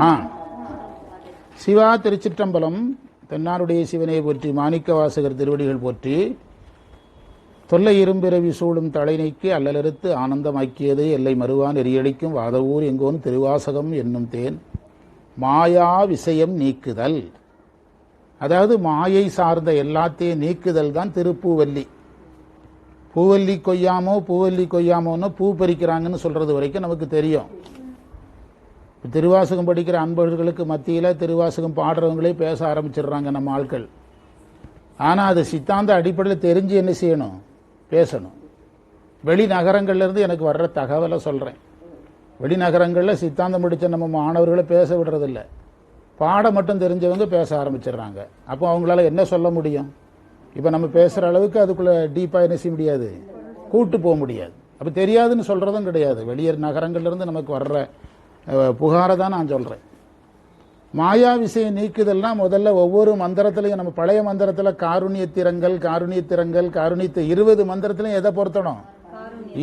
ஆ. சிவா திருச்சிற்றம்பலம் தென்னாருடைய சிவனை போற்றி மாணிக்க வாசகர் திருவடிகள் போற்றி தொல்லை இரும்பிறவி சூடும் தலைநீக்கு அல்லலறுத்து ஆனந்தமாக்கியது எல்லை மறுவான் எரியடிக்கும் வாதவூர் எங்கோன் திருவாசகம் என்னும் தேன் மாயா விஷயம் நீக்குதல். அதாவது மாயை சார்ந்த எல்லாத்தையும் நீக்குதல் தான் திருப்பூவல்லி. பூவல்லி கொய்யாமோ பூவல்லி கொய்யாமோன்னு பூ பறிக்கிறாங்கன்னு சொல்றது வரைக்கும் நமக்கு தெரியும். திருவாசகம் படிக்கிற அன்பர்களுக்கு மத்தியில் திருவாசகம் பாடுறவங்களே பேச ஆரம்பிச்சிடுறாங்க நம்ம ஆட்கள். ஆனால் அது சித்தாந்த அடிப்படையில் தெரிஞ்சு என்ன செய்யணும்? பேசணும். வெளிநகரங்கள்லேருந்து எனக்கு வர்ற தகவலை சொல்கிறேன் வெளிநகரங்களில் சித்தாந்தம் படித்த நம்ம மாணவர்களை பேச விடுறதில்ல. பாடம் மட்டும் தெரிஞ்சவங்க பேச ஆரம்பிச்சிடுறாங்க. அப்போ அவங்களால என்ன சொல்ல முடியும்? இப்போ நம்ம பேசுகிற அளவுக்கு அதுக்குள்ளே டீப்பாக என்ன செய்ய முடியாது? கூட்டு போக முடியாது. அப்போ தெரியாதுன்னு சொல்கிறதும் கிடையாது. வெளியே நகரங்கள்லேருந்து நமக்கு வர்ற புகாரை தான் நான் சொல்கிறேன் மாயா விசையை நீக்குதல்னா முதல்ல ஒவ்வொரு மந்திரத்திலையும் நம்ம பழைய மந்திரத்தில் காருண்ய திறங்கள் காருண்ய திறங்கள் காருண்யத்தை இருபது மந்திரத்திலையும் எதை பொருத்தணும்?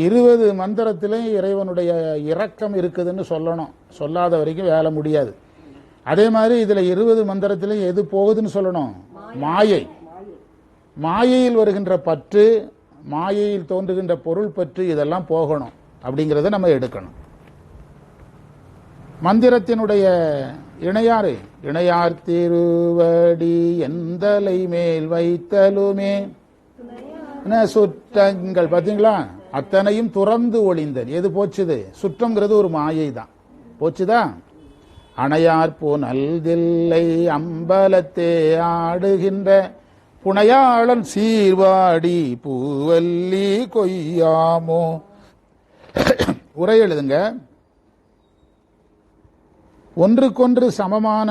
இருபது மந்திரத்திலையும் இறைவனுடைய இரக்கம் இருக்குதுன்னு சொல்லணும். சொல்லாத வரைக்கும் வேலை முடியாது. அதே மாதிரி இதில் இருபது மந்திரத்திலையும் எது போகுதுன்னு சொல்லணும்? மாயை. மாயையில் வருகின்ற பற்று மாயையில் தோன்றுகின்ற பொருள் பற்று இதெல்லாம் போகணும். அப்படிங்கிறத நம்ம எடுக்கணும். மந்திரத்தினுடைய இணையாறு? இணையார் திருவடி எந்தலை மேல் வைத்தலுமே. சுற்றங்கள் பார்த்தீங்களா? அத்தனையும் துறந்து ஒளிந்தன் எது போச்சுது? சுற்றங்கிறது ஒரு மாயை தான் போச்சுதா? அணையார் நல்தில்லை அம்பலத்தே ஆடுகின்ற புனையாளன் சீர்வாடி பூவல்லி கொய்யாமோ. உரை எழுதுங்க. ஒன்றுக்கொன்று சமமான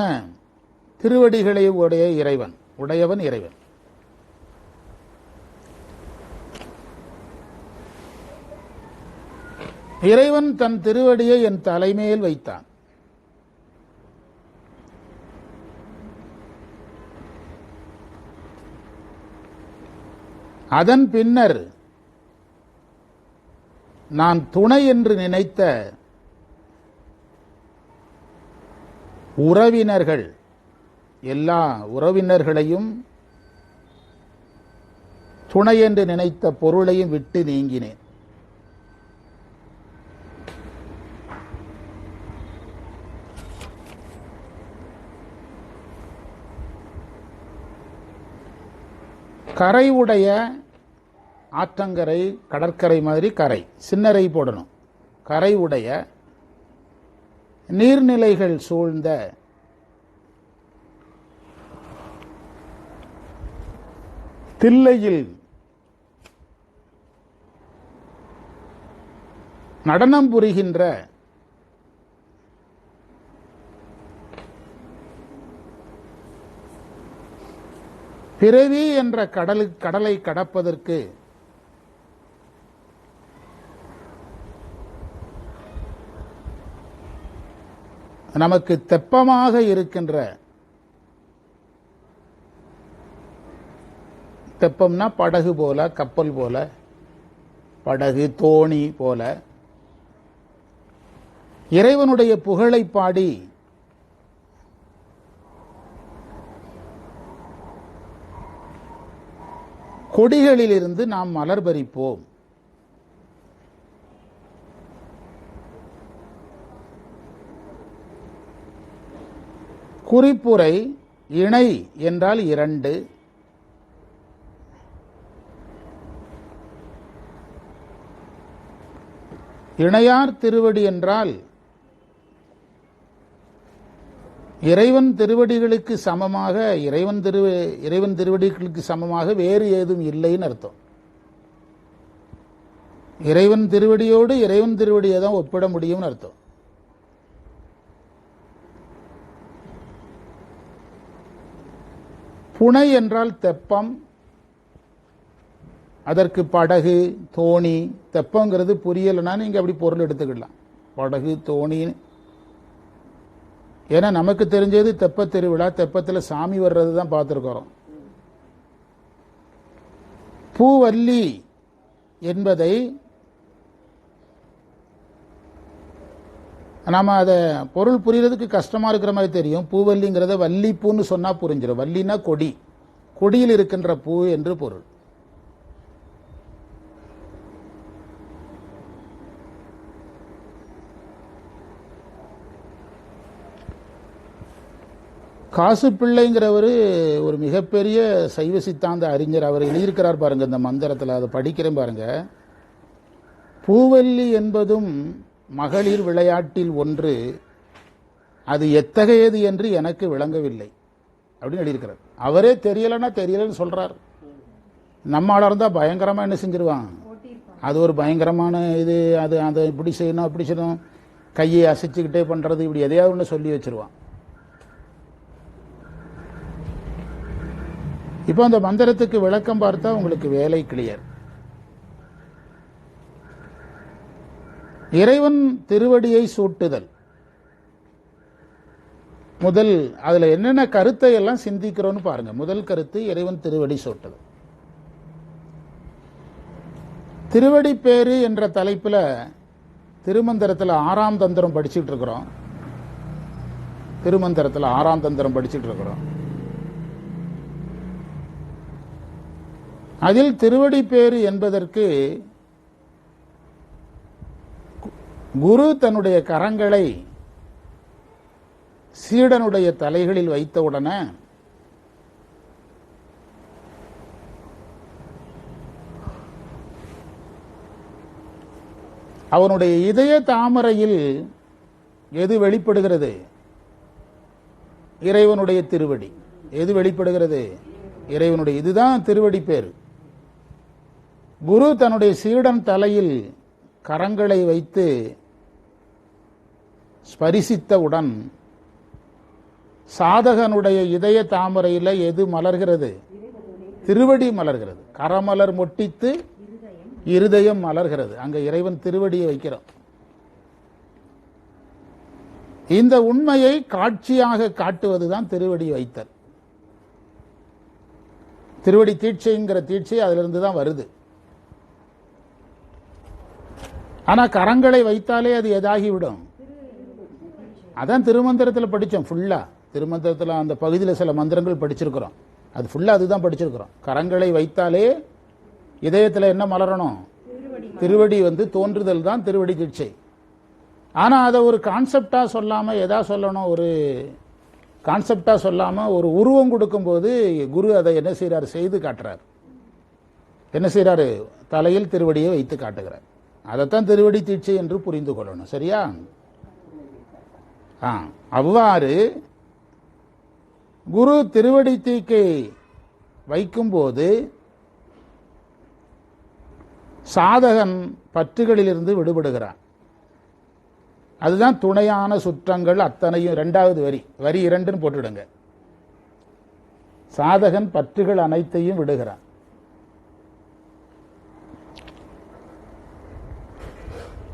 திருவடிகளை உடைய இறைவன் உடையவன் இறைவன். இறைவன் தன் திருவடியை என் தலைமையில் வைத்தான். அதன் பின்னர் நான் துணை என்று நினைத்த உறவினர்கள். எல்லா உறவினர்களையும் துணை என்று நினைத்த பொருளையும் விட்டு நீங்கினேன். கரை உடைய ஆற்றங்கரை கடற்கரை மாதிரி கரை சின்னரை போடணும். கரை உடைய நீர்நிலைகள் சூழ்ந்த தில்லையில் நடனம் புரிகின்ற பிறவி என்ற கடலு கடலை கடப்பதற்கு நமக்கு தெப்பமாக இருக்கின்ற தெப்பம்னா படகு போல கப்பல் போல படகு தோணி போல. இறைவனுடைய புகழை பாடி கொடிகளிலிருந்து நாம் மலர் பறிப்போம். குறிப்புரை இணை என்றால் இரண்டு. இணையார் திருவடி என்றால் இறைவன் திருவடிகளுக்கு சமமாக இறைவன் திரு இறைவன் திருவடிகளுக்கு சமமாக வேறு ஏதும் இல்லைன்னு அர்த்தம். இறைவன் திருவடியோடு இறைவன் திருவடியை தான் ஒப்பிட முடியும்னு அர்த்தம். புனை என்றால் தெப்பம். அதற்கு படகு தோணி தெப்பங்கிறது புரியலைன்னா நீங்கள் அப்படி பொருள் எடுத்துக்கலாம் படகு தோணி. ஏன்னா நமக்கு தெரிஞ்சது தெப்ப திருவிழா தெப்பத்தில் சாமி வர்றது தான் பார்த்துருக்குறோம். பூவல்லி என்பதை நாம் அதை பொருள் புரிகிறதுக்கு கஷ்டமாக இருக்கிற மாதிரி தெரியும். பூவல்லிங்கிறத வள்ளிப்பூன்னு சொன்னால் புரிஞ்சிடும் வள்ளினா கொடி. கொடியில் இருக்கின்ற பூ என்று பொருள். காசு பிள்ளைங்கிறவர் ஒரு மிகப்பெரிய சைவ சித்தாந்த அறிஞர். அவர் எழுதியிருக்கிறார் பாருங்க இந்த மந்திரத்தில். அதை படிக்கிறேன் பாருங்க. பூவல்லி என்பதும் மகளிர் விளையாட்டில் ஒன்று அது எத்தகையது என்று எனக்கு விளங்கவில்லை. அப்படின்னு எழுதியிருக்கிறார். அவரே தெரியலன்னா தெரியலன்னு சொல்கிறார் நம்ம இருந்தால் பயங்கரமாக என்ன செஞ்சிருவான்? அது ஒரு பயங்கரமான இது அது அதை இப்படி செய்யணும் அப்படி செய்யணும். கையை அசைச்சுக்கிட்டே பண்ணுறது இப்படி எதையாவது ஒன்று சொல்லி வச்சிருவான். இப்போ அந்த மந்திரத்துக்கு விளக்கம் பார்த்தா உங்களுக்கு வேலை கிளியர் இறைவன் திருவடியை சூட்டுதல். முதல் அதில் என்னென்ன கருத்தை எல்லாம் சிந்திக்கிறோம்னு பாருங்க. முதல் கருத்து இறைவன் திருவடி சூட்டுதல். திருவடி பேரு என்ற தலைப்பில் திருமந்திரத்தில் ஆறாம் தந்திரம் படிச்சுட்டு இருக்கிறோம். திருமந்திரத்தில் ஆறாம் தந்திரம் படிச்சுட்டு இருக்கிறோம். அதில் திருவடி பேரு என்பதற்கு குரு தன்னுடைய கரங்களை சீடனுடைய தலைகளில் வைத்தவுடனே அவனுடைய இதய தாமரையில் எது வெளிப்படுகிறது? இறைவனுடைய திருவடி. எது வெளிப்படுகிறது? இறைவனுடைய இதுதான் திருவடி பேர். குரு தன்னுடைய சீடன் தலையில் கரங்களை வைத்து ஸ்பரிசித்தவுடன் சாதகனுடைய இதய தாமரையில் எது மலர்கிறது? திருவடி மலர்கிறது. கரமலர் மொட்டித்து இருதயம் மலர்கிறது. அங்கே இறைவன் திருவடியை வைக்கிறோம் இந்த உண்மையை காட்சியாக காட்டுவதுதான் திருவடி வைத்தல். திருவடி தீட்சைங்கிற தீட்சை அதிலிருந்து தான் வருது. ஆனால் கரங்களை வைத்தாலே அது எதாகிவிடும். அதான் திருமந்திரத்தில் படித்தோம் ஃபுல்லாக திருமந்திரத்தில் அந்த பகுதியில் சில மந்திரங்கள் படிச்சிருக்கிறோம். அது ஃபுல்லாக அதுதான் படிச்சிருக்கிறோம். கரங்களை வைத்தாலே இதயத்தில் என்ன மலரணும்? திருவடி வந்து தோன்றுதல் தான் திருவடி தீட்சை. ஆனால் அதை ஒரு கான்செப்டாக சொல்லாமல் எதா சொல்லணும்? ஒரு கான்செப்டாக சொல்லாமல் ஒரு உருவம் கொடுக்கும்போது குரு அதை என்ன செய்கிறார் செய்து காட்டுறார். என்ன செய்கிறாரு தலையில் திருவடியை வைத்து காட்டுகிறார். அதைத்தான் திருவடி தீட்சை என்று புரிந்து கொள்ளணும். சரியா? அவ்வாறு குரு திருவடி தீக்கை வைக்கும்போது சாதகன் பற்றுகளிலிருந்து விடுபடுகிறான். அதுதான் துணையான சுற்றங்கள் அத்தனையும் இரண்டாவது வரி வரி இரண்டுன்னு போட்டுடுங்க. சாதகன் பற்றுகள் அனைத்தையும் விடுகிறான்.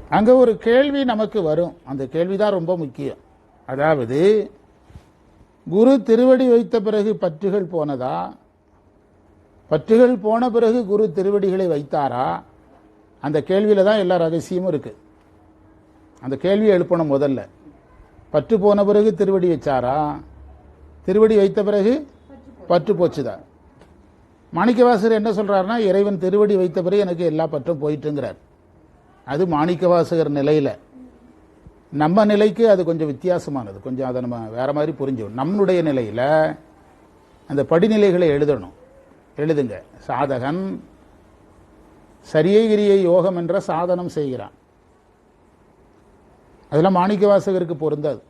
அங்க ஒரு கேள்வி நமக்கு வரும். அந்த கேள்விதான் ரொம்ப முக்கியம். அதாவது குரு திருவடி வைத்த பிறகு பற்றுகள் போனதா? பற்றுகள் போன பிறகு குரு திருவடிகளை வைத்தாரா? அந்த கேள்வியில் தான் எல்லா ரகசியமும் இருக்குது அந்த கேள்வியை எழுப்பணும் முதல்ல. பற்று போன பிறகு திருவடி வச்சாரா? திருவடி வைத்த பிறகு பற்று போச்சுதா? மாணிக்கவாசகர் என்ன சொல்கிறாருன்னா இறைவன் திருவடி வைத்த பிறகு எனக்கு எல்லா பற்றும் போயிட்டுங்கிறார். அது மாணிக்கவாசகர் நிலையில். நம்ம நிலைக்கு அது கொஞ்சம் வித்தியாசமானது. கொஞ்சம் அதை நம்ம வேறு மாதிரி புரிஞ்சுக்கணும். நம்மளுடைய நிலையில் அந்த படிநிலைகளை எழுதணும். எழுதுங்க. சாதகன் சரியகிரிய யோகம் என்ற சாதனம் செய்கிறான். அதெல்லாம் மாணிக்கவாசகருக்கு பொருந்தாது.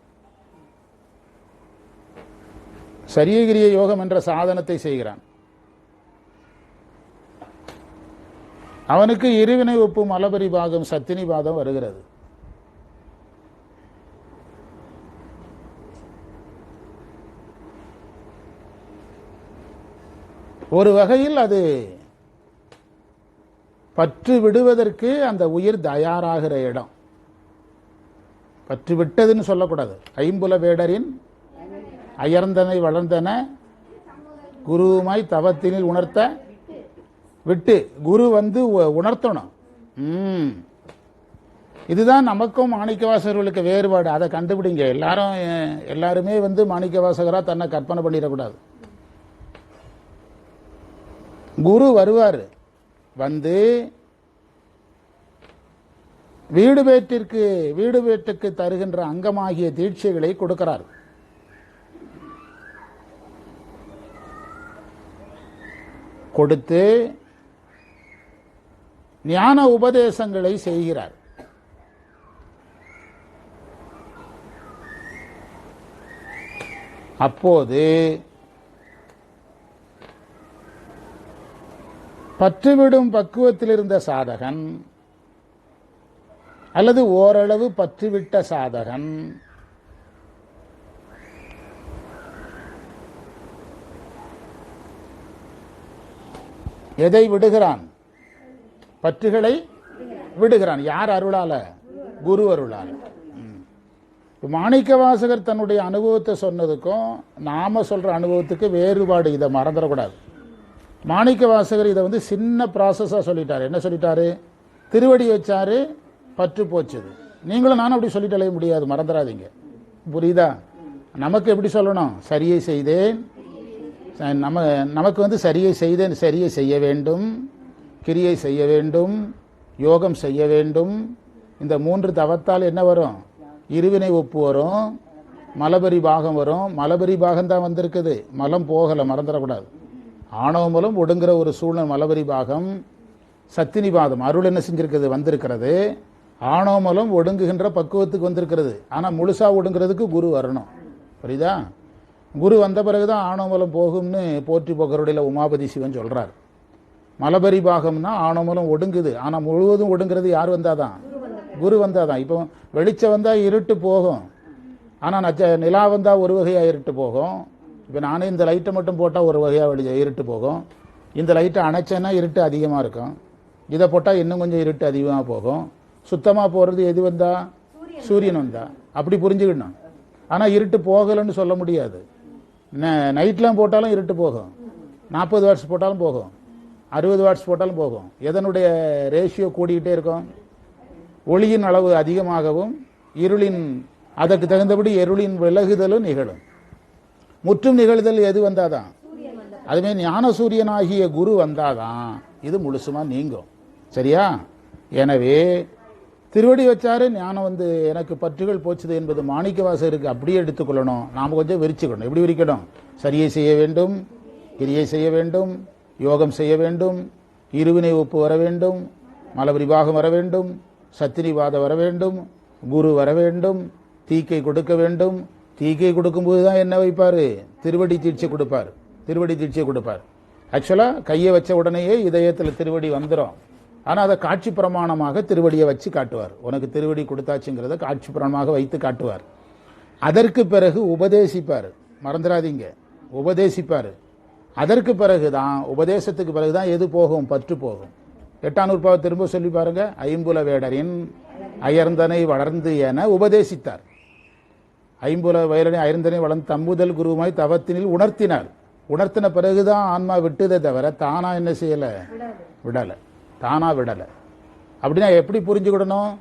சரியகிரிய யோகம் என்ற சாதனத்தை செய்கிறான். அவனுக்கு இருவினை ஒப்பு மலபரி பாகம் சத்தினி பாதம் வருகிறது. ஒரு வகையில் அது பற்று விடுவதற்கு அந்த உயிர் தயாராகிற இடம். பற்று விட்டதுன்னு சொல்லக்கூடாது. ஐம்புல வேடரின் அயர்ந்தனை வளர்ந்தன குருவுமாய் தவத்தினில் உணர்த்த விட்டு. குரு வந்து உ- உணர்த்தணும். ம். இதுதான் நமக்கும் மாணிக்கவாசகர்களுக்கு வேறுபாடு. அதை கண்டுபிடிங்க. எல்லாரும் எல்லாருமே வந்து மாணிக்கவாசகரா தன்னை கற்பனை பண்ணிடக்கூடாது. குரு வருவார். வந்து வீடு பேட்டிற்கு வீடு பேட்டுக்கு தருகின்ற அங்கமாகிய தீட்சைகளை கொடுக்கிறார். கொடுத்து ஞான உபதேசங்களை செய்கிறார். அப்போது பற்றுவிடும் பக்குவத்தில் இருந்த சாதகன் அல்லது ஓரளவு பற்றுவிட்ட சாதகன். எதை விடுகிறான்? பற்றுகளை விடுகிறான். யார் அருளால? குரு அருளால. மாணிக்க வாசகர் தன்னுடைய அனுபவத்தை சொன்னதுக்கும் நாம சொல்ற அனுபவத்துக்கு வேறுபாடு இதை மறந்துடக்கூடாது. மாணிக்க வாசகர் இதை வந்து சின்ன ப்ராசஸாக சொல்லிட்டார். என்ன சொல்லிட்டாரு? திருவடி வச்சாரு பற்று போச்சுது. நீங்களும் நானும் அப்படி சொல்லிட்டு அலைய முடியாது மறந்துடாதீங்க. புரியுதா? நமக்கு எப்படி சொல்லணும்? சரியை செய்தேன். நம்ம நமக்கு வந்து சரியை செய்தேன் சரியை செய்ய வேண்டும். கிரியை செய்ய வேண்டும். யோகம் செய்ய வேண்டும். இந்த மூன்று தவத்தால் என்ன வரும்? இருவினை ஒப்பு வரும். மலபரி பாகம் வரும். மலபரி பாகம் தான் வந்திருக்குது. மலம் போகலை மறந்துடக்கூடாது. ஆணவ மூலம் ஒடுங்குற ஒரு சூழ்நிலை மலபரி பாகம் சத்தினிபாதம் அருள் என்ன செஞ்சிருக்கிறது வந்திருக்கிறது. ஆணவ மூலம் ஒடுங்குகின்ற பக்குவத்துக்கு வந்திருக்கிறது. ஆனால் முழுசா ஒடுங்கிறதுக்கு குரு வரணும். புரியுதா? குரு வந்த பிறகுதான் ஆணவமலம் போகும்னு போற்றி போக்கருடைய உமாபதி சிவன் சொல்கிறார் மலபரி பாகம்னா ஆணவமலம் ஒடுங்குது. ஆனால் முழுவதும் ஒடுங்கிறது யார் வந்தாதான்? குரு வந்தாதான். இப்போ வெளிச்சம் வந்தால் இருட்டு போகும். ஆனால் நச்ச நிலா வந்தால் ஒரு வகையாக இருட்டு போகும். இப்போ நானே இந்த லைட்டை மட்டும் போட்டால் ஒரு வகையாக வெளி இருட்டு போகும். இந்த லைட்டை அணைச்சேன்னா இருட்டு அதிகமாக இருக்கும். இதை போட்டால் இன்னும் கொஞ்சம் இருட்டு அதிகமாக போகும். சுத்தமாக போகிறது எது வந்தா? சூரியன் வந்தா. அப்படி புரிஞ்சுக்கணும். ஆனால் இருட்டு போகலைன்னு சொல்ல முடியாது. நைட்லாம் போட்டாலும் இருட்டு போகும். நாற்பது வாட்ஸ் போட்டாலும் போகும். அறுபது வாட்ஸ் போட்டாலும் போகும். எதனுடைய ரேஷியோ கூடிக்கிட்டே இருக்கும்? ஒளியின் அளவு அதிகமாகவும் இருளின் அதற்கு தகுந்தபடி இருளின் விலகுதலும் நிகழும். முற்றும் நிகழ்தல் எது வந்தாதான்? அதுவே ஞான சூரியனாகிய குரு வந்தாதான். இது முழுசுமா நீங்கும். சரியா? எனவே திருவடி வச்சாரு ஞானம் வந்து எனக்கு பற்றுகள் போச்சுது என்பது மாணிக்கவாசகருக்கு அப்படியே எடுத்துக்கொள்ளணும். நாம் கொஞ்சம் விரிச்சுக்கணும். எப்படி விரிக்கணும்? சரியை செய்ய வேண்டும் கிரியை செய்ய வேண்டும் யோகம் செய்ய வேண்டும் இருவினை ஒப்பு வர வேண்டும் மலபரிபாகம் வர வேண்டும் சத்திரிவாதம் வர வேண்டும் குரு வர வேண்டும் தீக்கை கொடுக்க வேண்டும் தீக்கை கொடுக்கும்போது தான் என்ன வைப்பாரு? திருவடி தீட்சை கொடுப்பார். திருவடி தீட்சை கொடுப்பார். ஆக்சுவலா கையை வச்ச உடனேயே இதயத்தில் திருவடி வந்துடும் ஆனால் அதை காட்சி பிரமாணமாக திருவடியை வச்சு காட்டுவார். உனக்கு திருவடி கொடுத்தாச்சுங்கிறத காட்சி பிரமாணமாக வைத்து காட்டுவார். அதற்கு பிறகு உபதேசிப்பார். மறந்துடாதீங்க. உபதேசிப்பார். அதற்கு பிறகுதான் உபதேசத்துக்கு பிறகு தான் எது போகும்? பற்று போகும். எட்டாம் நூற்பாவை திரும்ப சொல்லி பாருங்க. ஐம்புல வேடரின் அயர்ந்தனை வளர்ந்து என உபதேசித்தார். ஐம்புல வயலனை ஐந்தனை வளர்ந்து தம்புதல் குருமாய் தவத்தினில் உணர்த்தினார். உணர்த்தின பிறகுதான் ஆன்மா விட்டுதே தவிர தானா என்ன செய்யலை? விடலை. தானா விடலை. அப்படின்னா எப்படி புரிஞ்சுக்கிடணும்?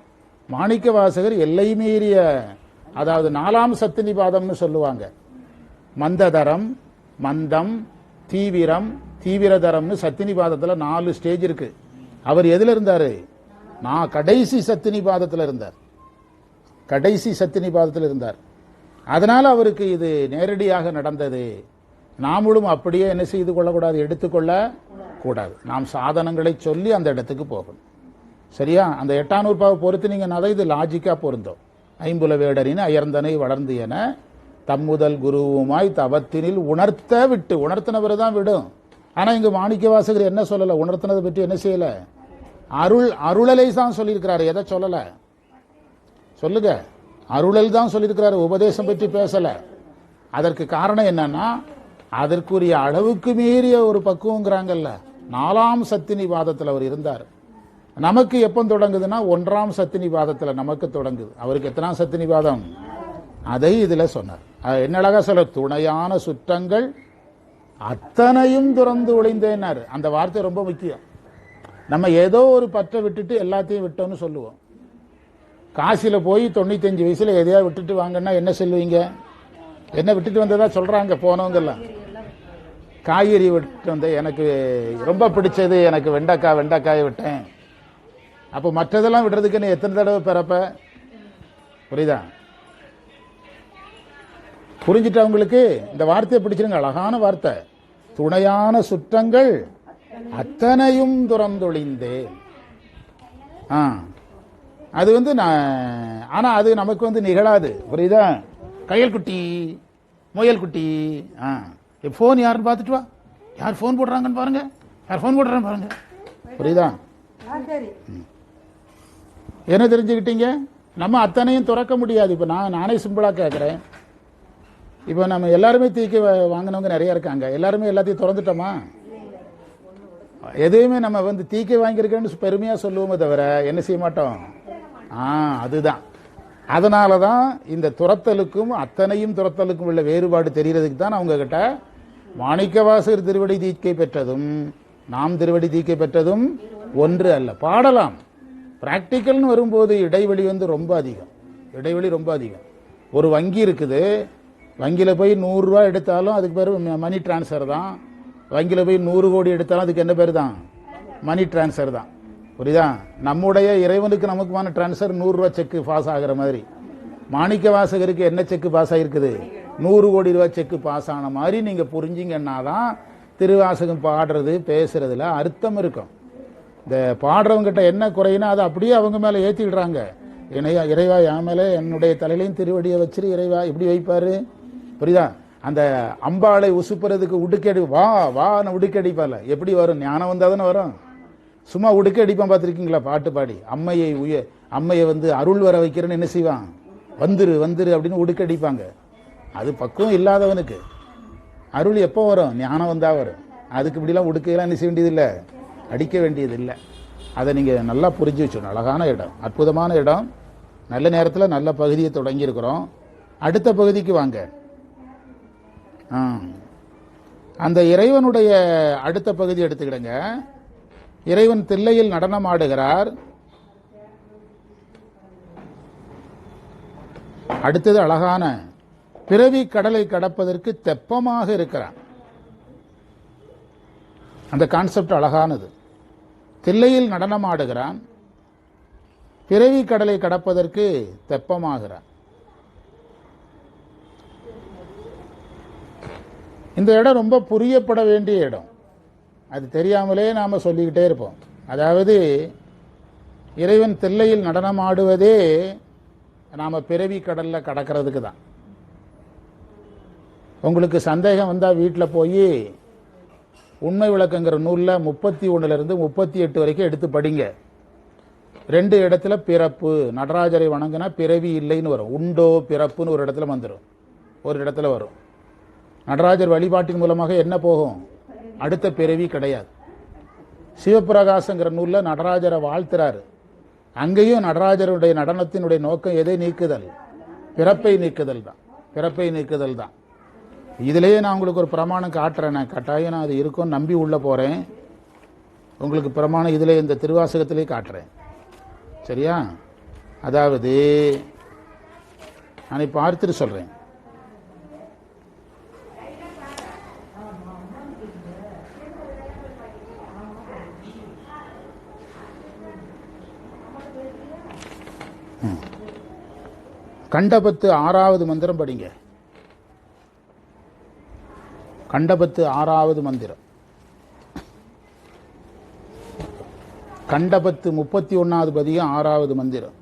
மாணிக்க வாசகர் எல்லை மீறிய அதாவது நாலாம் சத்தினிபாதம்னு சொல்லுவாங்க. மந்ததரம் மந்தம் தீவிரம் தீவிரதரம்னு சத்தினிபாதத்தில் நாலு ஸ்டேஜ் இருக்கு. அவர் எதில் இருந்தார்? நான் கடைசி சத்தினிபாதத்தில் இருந்தார். கடைசி சத்தினிபாதத்தில் இருந்தார். அதனால் அவருக்கு இது நேரடியாக நடந்தது. நாமளும் அப்படியே என்ன செய்து கொள்ளக்கூடாது எடுத்துக்கொள்ள கூடாது. நாம் சாதனங்களை சொல்லி அந்த இடத்துக்கு போகணும். சரியா? அந்த எட்டாம் நூறுபாவை பொறுத்து நீங்கள் நதை இது லாஜிக்காக பொருந்தோம். ஐம்புல வேடரின் அயர்ந்தனை வளர்ந்து என தம்முதல் குருவுமாய் தவத்தினில் உணர்த்த விட்டு உணர்த்தினவர் தான் விடும். ஆனால் இங்கே மாணிக்க வாசகர் என்ன சொல்லலை? உணர்த்தினதை பற்றி என்ன செய்யலை? அருள் அருளலை தான் சொல்லியிருக்கிறாரு. எதை சொல்லலை? சொல்லுங்க. அருளல் தான் சொல்லியிருக்கிறாரு. உபதேசம் பற்றி பேசல. அதற்கு காரணம் என்னன்னா அதற்குரிய அளவுக்கு மீறிய ஒரு பக்குவங்கிறாங்கல்ல. நாலாம் சத்தினி வாதத்தில் அவர் இருந்தார். நமக்கு எப்போ தொடங்குதுன்னா ஒன்றாம் சத்தினி வாதத்தில் நமக்கு தொடங்குது. அவருக்கு எத்தனாம் சத்தினி வாதம் அதை இதில் சொன்னார். அது என்ன அழகா சொல்ல துணையான சுற்றங்கள் அத்தனையும் துறந்து ஒளிந்தேனார் அந்த வார்த்தை ரொம்ப முக்கியம். நம்ம ஏதோ ஒரு பற்றை விட்டுட்டு எல்லாத்தையும் விட்டோம்னு சொல்லுவோம். காசியில் போய் தொண்ணூத்தஞ்சு வயசில் எதையா விட்டுட்டு வாங்கன்னா என்ன சொல்லுவீங்க? என்ன விட்டுட்டு வந்ததா சொல்கிறாங்க போனவங்கெல்லாம். காய்கறி விட்டு வந்து எனக்கு ரொம்ப பிடிச்சது எனக்கு வெண்டைக்காய் வெண்டைக்காயை விட்டேன். அப்போ மற்றதெல்லாம் விடுறதுக்கு நீ எத்தனை தடவை பிறப்ப? புரியுதா? புரிஞ்சுட்டு அவங்களுக்கு இந்த வார்த்தையை பிடிச்சிருங்க. அழகான வார்த்தை. துணையான சுற்றங்கள் அத்தனையும் துறந்தொழிந்தேன். ஆ. அது வந்து நான் ஆனா அது நமக்கு வந்து நிகழாது. புரியுதா? கையல் குட்டி முயல் குட்டி ஆ ஃபோன் யாருன்னு பார்த்துட்டு வா. யார் ஃபோன் போடுறாங்கன்னு பாருங்க. யார் ஃபோன் போடுறான்னு பாருங்க. புரியுதா? என்ன தெரிஞ்சுக்கிட்டீங்க? நம்ம அத்தனையும் துறக்க முடியாது. இப்போ நான் நானே சிம்பிளாக கேட்குறேன் இப்போ நம்ம எல்லாருமே தீக்கி வாங்கினவங்க நிறைய இருக்காங்க. எல்லாருமே எல்லாத்தையும் திறந்துட்டோமா? எதையுமே நம்ம வந்து தீக்கி வாங்கியிருக்கேன்னு பெருமையாக சொல்லுவோமே தவிர என்ன செய்ய மாட்டோம்? ஆ அதுதான். அதனால தான் இந்த துரத்தலுக்கும் அத்தனையும் துரத்தலுக்கும் உள்ள வேறுபாடு தெரிகிறதுக்கு தான் அவங்க கிட்ட மாணிக்கவாசர் திருவடி தீக்கை பெற்றதும் நாம் திருவடி தீக்கை பெற்றதும் ஒன்று அல்ல. பாடலாம். பிராக்டிக்கல்னு வரும்போது இடைவெளி வந்து ரொம்ப அதிகம். இடைவெளி ரொம்ப அதிகம். ஒரு வங்கி இருக்குது. வங்கியில் போய் நூறுரூவா எடுத்தாலும் அதுக்கு பேர் மணி டிரான்ஸ்ஃபர் தான். வங்கியில் போய் நூறு கோடி எடுத்தாலும் அதுக்கு என்ன பேர் தான்? மணி டிரான்ஸ்ஃபர் தான். புரியுதா? நம்முடைய இறைவனுக்கு நமக்குமான டிரான்ஸ்ஃபர் நூறுரூவா செக்கு பாஸ் ஆகிற மாதிரி. மாணிக்க வாசகருக்கு என்ன செக்கு பாஸ் ஆகிருக்குது? நூறு கோடி ரூபாய் செக்கு பாஸ் ஆன மாதிரி நீங்கள் புரிஞ்சிங்கன்னா தான் திருவாசகம் பாடுறது பேசுறதுல அர்த்தம் இருக்கும். இந்த பாடுறவங்ககிட்ட என்ன குறையினா அதை அப்படியே அவங்க மேலே ஏற்றிடுறாங்க இணையா இறைவா என் மேலே என்னுடைய தலையிலையும் திருவடியை வச்சிரு இறைவா இப்படி வைப்பாரு. புரியுதா? அந்த அம்பாளை உசுப்புறதுக்கு உடுக்கடி வா வான்னு உடுக்கடிப்பால எப்படி வரும்? ஞானம் வந்தால் தானே வரும். சும்மா உடுக்க அடிப்பான் பார்த்துருக்கீங்களா? பாட்டு பாடி. அம்மையை உய அம்மையை வந்து அருள் வர வைக்கிறேன்னு என்ன செய்வான்? வந்துரு வந்துரு அப்படின்னு உடுக்க அடிப்பாங்க. அது பக்குவம் இல்லாதவனுக்கு. அருள் எப்போ வரும்? ஞானம் வந்தால் வரும். அதுக்கு இப்படிலாம் உடுக்கையெல்லாம் என்ன செய்ய வேண்டியதில்லை? அடிக்க வேண்டியது இல்லை அதை நீங்கள் நல்லா புரிஞ்சு வச்சுக்கணும். அழகான இடம். அற்புதமான இடம். நல்ல நேரத்தில் நல்ல பகுதியை தொடங்கியிருக்கிறோம். அடுத்த பகுதிக்கு வாங்க. ஆ. அந்த இறைவனுடைய அடுத்த பகுதி எடுத்துக்கிடுங்க. இறைவன் தில்லையில் நடனம் ஆடுகிறார் அடுத்தது அழகான பிறவி கடலை கடப்பதற்கு தெப்பமாக இருக்கிறான். அந்த கான்செப்ட் அழகானது. தில்லையில் நடனம் ஆடுகிறான் பிறவி கடலை கடப்பதற்கு தெப்பமாகிறான். இந்த இடம் ரொம்ப புரியப்பட வேண்டிய இடம். அது தெரியாமலே நாம் சொல்லிக்கிட்டே இருப்போம். அதாவது இறைவன் தில்லையில் நடனம் ஆடுவதே நாம் பிறவி கடலில் கடக்கிறதுக்கு தான். உங்களுக்கு சந்தேகம் வந்தால் வீட்டில் போய் உண்மை விளக்கங்கிற நூலில் முப்பத்தி ஒன்றுலேருந்து முப்பத்தி எட்டு வரைக்கும் எடுத்து படிங்க. ரெண்டு இடத்துல பிறப்பு நடராஜரை வணங்கினா பிறவி இல்லைன்னு வரும். உண்டோ பிறப்புன்னு ஒரு இடத்துல வந்துடும் ஒரு இடத்துல வரும். நடராஜர் வழிபாட்டின் மூலமாக என்ன போகும்? அடுத்த பிறவி கிடையாது. சிவபிரகாசங்கிற நூலில் நடராஜரை வாழ்த்துறாரு. அங்கேயும் நடராஜருடைய நடனத்தினுடைய நோக்கம் எதை நீக்குதல்? பிறப்பை நீக்குதல் தான். பிறப்பை நீக்குதல் தான். இதிலேயே நான் உங்களுக்கு ஒரு பிரமாணம் காட்டுறேன். நான் கட்டாயம் நான் அது இருக்கும் நம்பி உள்ள போகிறேன் உங்களுக்கு பிரமாணம் இதில் இந்த திருவாசகத்திலே காட்டுறேன். சரியா? அதாவது நான் இப்போ பார்த்துட்டு சொல்கிறேன் கண்டபத்து ஆறாவது மந்திரம் படிங்க. கண்டபத்து ஆறாவது மந்திரம். கண்டபத்து முப்பத்தி ஒன்னாவது பதிகம் ஆறாவது மந்திரம்.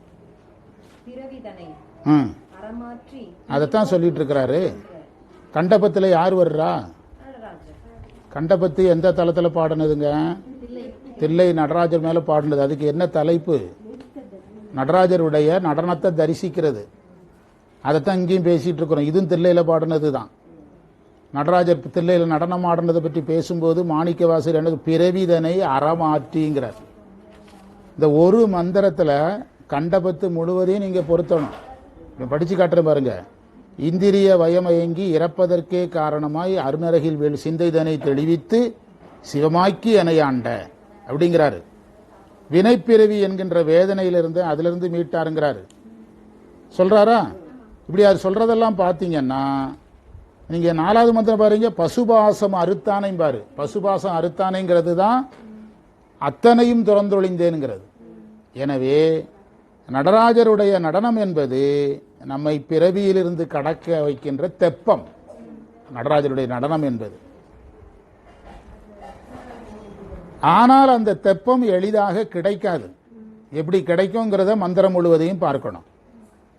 ம். அதைத்தான் சொல்லிட்டு இருக்கிறாரு கண்டபத்தில் யார் வர்றா? கண்டபத்து எந்த தளத்தில் பாடினதுங்க? தில்லை நடராஜர் மேலே பாடினது. அதுக்கு என்ன தலைப்பு? நடராஜருடைய நடனத்தை தரிசிக்கிறது. அதைத்தான் இங்கேயும் பேசிகிட்டு இருக்கிறோம் இதுவும் தில்லையில் பாடினது தான் நடராஜர் தில்லையில் நடனம் ஆடினதை பற்றி பேசும்போது மாணிக்க வாசகர் எனக்கு பிறவிதனை அறமாற்றிங்கிறார். இந்த ஒரு மந்திரத்தில் கண்டபத்து முழுவதையும் நீங்கள் பொருத்தணும். இப்போ படித்து காட்டுறேன் பாருங்கள் இந்திரிய வயமயங்கி இறப்பதற்கே காரணமாய் அருணரகில் வேல் சிந்தைதனை தெளிவித்து சிவமாக்கி அணையாண்ட அப்படிங்கிறாரு. வினைப்பிறவி என்கின்ற வேதனையிலிருந்து அதிலிருந்து மீட்டாருங்கிறாரு. சொல்றாரா? இப்படி அது சொல்றதெல்லாம் பார்த்தீங்கன்னா நீங்க நாலாவது மந்திரம் பாருங்க பசுபாசம் அறுத்தானையும் பாரு. பசுபாசம் அறுத்தானைங்கிறது தான் அத்தனையும் துறந்தொழிந்தேனுங்கிறது. எனவே நடராஜருடைய நடனம் என்பது நம்மை பிறவியிலிருந்து கடக்க வைக்கின்ற தெப்பம். நடராஜருடைய நடனம் என்பது. ஆனால் அந்த தெப்பம் எளிதாக கிடைக்காது. எப்படி கிடைக்குங்கிறத மந்திரம் முழுவதையும் பார்க்கணும்.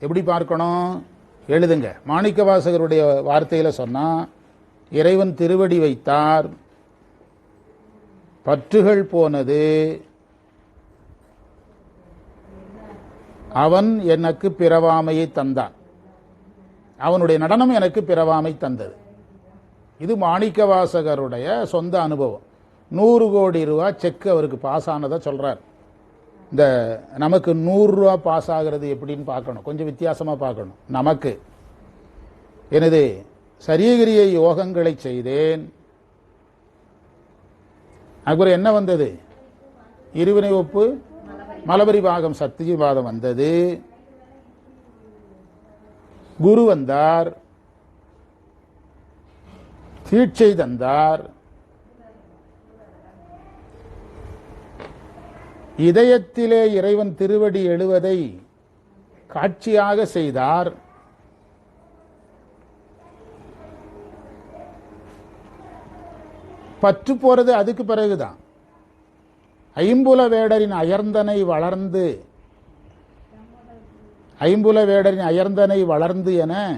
எப்படி பார்க்கணும்? எழுதுங்க. மாணிக்கவாசகருடைய வார்த்தையில் சொன்னால் இறைவன் திருவடி வைத்தார். பற்றுகள் போனது. அவன் எனக்கு பிறவாமையை தந்தான். அவனுடைய நடனம் எனக்கு பிறவாமை தந்தது. இது மாணிக்கவாசகருடைய சொந்த அனுபவம். நூறு கோடி ரூபா செக் அவருக்கு பாஸ் ஆனதை சொல்கிறார் இந்த நமக்கு நூறுரூவா பாஸ் ஆகிறது எப்படின்னு பார்க்கணும். கொஞ்சம் வித்தியாசமாக பார்க்கணும். நமக்கு. எனது சரியகிரிய யோகங்களை செய்தேன். அப்புறம் என்ன வந்தது? இருவினை ஒப்பு? மலபரி பாகம் சத்தியபாதம் வந்தது. குரு வந்தார். தீட்சை தந்தார். இதயத்திலே இறைவன் திருவடி எழுவதை காட்சியாக செய்தார். பற்று போறது அதுக்கு பிறகுதான். ஐம்புல வேடரின் அயர்ந்தனை வளர்ந்து ஐம்புல வேடரின் அயர்ந்தனை வளர்ந்து என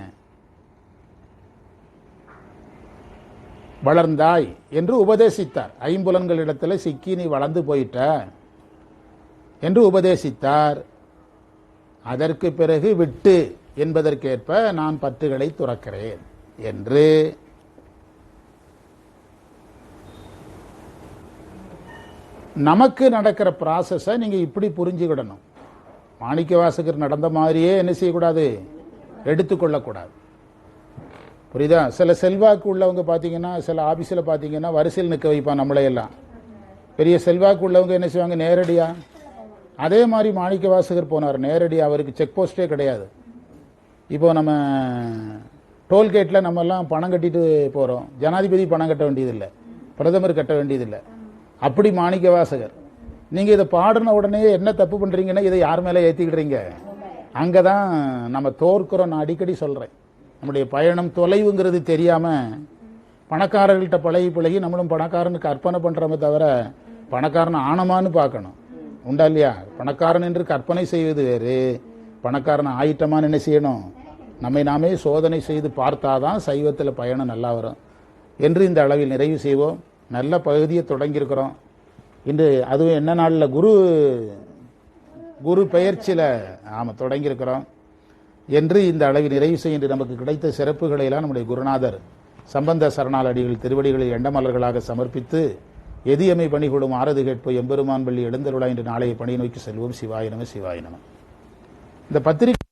வளர்ந்தாய் என்று உபதேசித்தார். ஐம்புலன்களிடத்தில் சிக்கி நீ வளர்ந்து போயிட்ட என்று உபதேசித்தார். அதற்கு பிறகு விட்டு என்பதற்கேற்ப நான் பற்றுகளை துறக்கிறேன் என்று. நமக்கு நடக்கிற ப்ராசஸை நீங்கள் இப்படி புரிஞ்சுக்கிடணும். மாணிக்க வாசகர் நடந்த மாதிரியே என்ன செய்யக்கூடாது? எடுத்துக்கொள்ளக்கூடாது. புரியுதா? சில செல்வாக்கு உள்ளவங்க பார்த்தீங்கன்னா சில ஆஃபீஸில் பார்த்தீங்கன்னா வரிசையில் நிற்க வைப்பான் நம்மளையெல்லாம். பெரிய செல்வாக்கு உள்ளவங்க என்ன செய்வாங்க? நேரடியாக அதே மாதிரி மாணிக்க வாசகர் போனார். நேரடி அவருக்கு செக் போஸ்டே கிடையாது. இப்போ நம்ம டோல்கேட்டில் நம்ம எல்லாம் பணம் கட்டிட்டு போகிறோம் ஜனாதிபதி பணம் கட்ட வேண்டியதில்லை. பிரதமர் கட்ட வேண்டியதில்லை. அப்படி மாணிக்க வாசகர். நீங்கள் இதை பாடின உடனே என்ன தப்பு பண்ணுறீங்கன்னா இதை யார் மேலே ஏற்றிக்கிறீங்க அங்கே தான் நம்ம தோற்கிறோம் நான் அடிக்கடி சொல்கிறேன் நம்முடைய பயணம் தொலைவுங்கிறது தெரியாமல் பணக்காரர்கள்ட்ட பழகி பழகி நம்மளும் பணக்காரனுக்கு அர்ப்பணம் பண்ணுறோமே தவிர பணக்காரன் ஆனமான்னு பார்க்கணும். உண்டா இல்லையா? பணக்காரன் என்று கற்பனை செய்வது வேறு. பணக்காரன் ஆயிட்டமான்னு என்ன செய்யணும்? நம்மை நாமே சோதனை செய்து பார்த்தாதான் சைவத்தில் பயணம் நல்லா வரும். என்று இந்த அளவில் நிறைவு செய்வோம். நல்ல பகுதியை தொடங்கியிருக்கிறோம். இன்று அதுவும் என்ன நாளில்? குரு குரு பெயர்ச்சியில் ஆமாம் தொடங்கியிருக்கிறோம். என்று இந்த அளவில் நிறைவு செய்கின்ற நமக்கு கிடைத்த சிறப்புகளை எல்லாம் நம்முடைய குருநாதர் சம்பந்த சரணாலடிகள் திருவடிகளை எண்டமலர்களாக சமர்ப்பித்து எதியமை பணிகொடும் ஆரது கேட்போ எம்பெருமான் பள்ளி எழுந்தருளா என்று நாளைய பணி நோக்கி செல்வோம். சிவாயினம சிவாயினம இந்த பத்திரிகை